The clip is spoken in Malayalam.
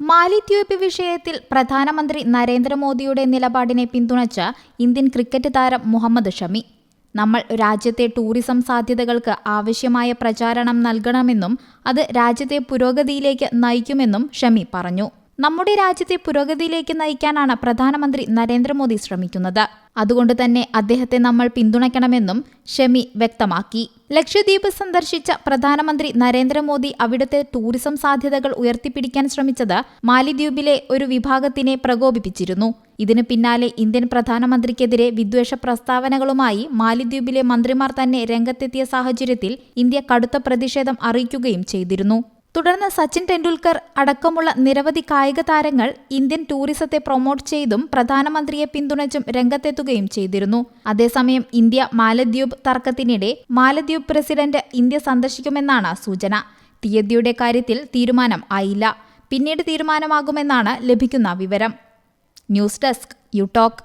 മാലിദ്വീപ് വിഷയത്തിൽ പ്രധാനമന്ത്രി നരേന്ദ്രമോദിയുടെ നിലപാടിനെ പിന്തുണച്ച ഇന്ത്യൻ ക്രിക്കറ്റ് താരം മുഹമ്മദ് ഷമി. നമ്മൾ രാജ്യത്തെ ടൂറിസം സാധ്യതകൾക്ക് ആവശ്യമായ പ്രചാരണം നൽകണമെന്നും അത് രാജ്യത്തെ പുരോഗതിയിലേക്ക് നയിക്കുമെന്നും ഷമി പറഞ്ഞു. നമ്മുടെ രാജ്യത്തെ പുരോഗതിയിലേക്ക് നയിക്കാനാണ് പ്രധാനമന്ത്രി നരേന്ദ്രമോദി ശ്രമിക്കുന്നത്. അതുകൊണ്ട് തന്നെ അദ്ദേഹത്തെ നമ്മൾ പിന്തുണയ്ക്കണമെന്നും ഷമി വ്യക്തമാക്കി. ലക്ഷദ്വീപ് സന്ദർശിച്ച പ്രധാനമന്ത്രി നരേന്ദ്രമോദി അവിടുത്തെ ടൂറിസം സാധ്യതകൾ ഉയർത്തിപ്പിടിക്കാൻ ശ്രമിച്ചത് മാലിദ്വീപിലെ ഒരു വിഭാഗത്തിനെ പ്രകോപിപ്പിച്ചിരുന്നു. ഇതിനു പിന്നാലെ ഇന്ത്യൻ പ്രധാനമന്ത്രിക്കെതിരെ വിദ്വേഷ പ്രസ്താവനകളുമായി മാലിദ്വീപിലെ മന്ത്രിമാർ തന്നെ രംഗത്തെത്തിയ സാഹചര്യത്തിൽ ഇന്ത്യ കടുത്ത പ്രതിഷേധം അറിയിക്കുകയും ചെയ്തിരുന്നു. തുടർന്ന് സച്ചിൻ ടെണ്ടുൽക്കർ അടക്കമുള്ള നിരവധി കായിക താരങ്ങൾ ഇന്ത്യൻ ടൂറിസത്തെ പ്രൊമോട്ട് ചെയ്തും പ്രധാനമന്ത്രിയെ പിന്തുണച്ചും രംഗത്തെത്തുകയും ചെയ്തിരുന്നു. അതേസമയം ഇന്ത്യ മാലദ്വീപ് തർക്കത്തിനിടെ മാലദ്വീപ് പ്രസിഡന്റ് ഇന്ത്യ സന്ദർശിക്കുമെന്നാണ് സൂചന. തീയതിയുടെ കാര്യത്തിൽ തീരുമാനം ആയില്ല. പിന്നീട് തീരുമാനമാകുമെന്നാണ് ലഭിക്കുന്ന വിവരം. News desk you talk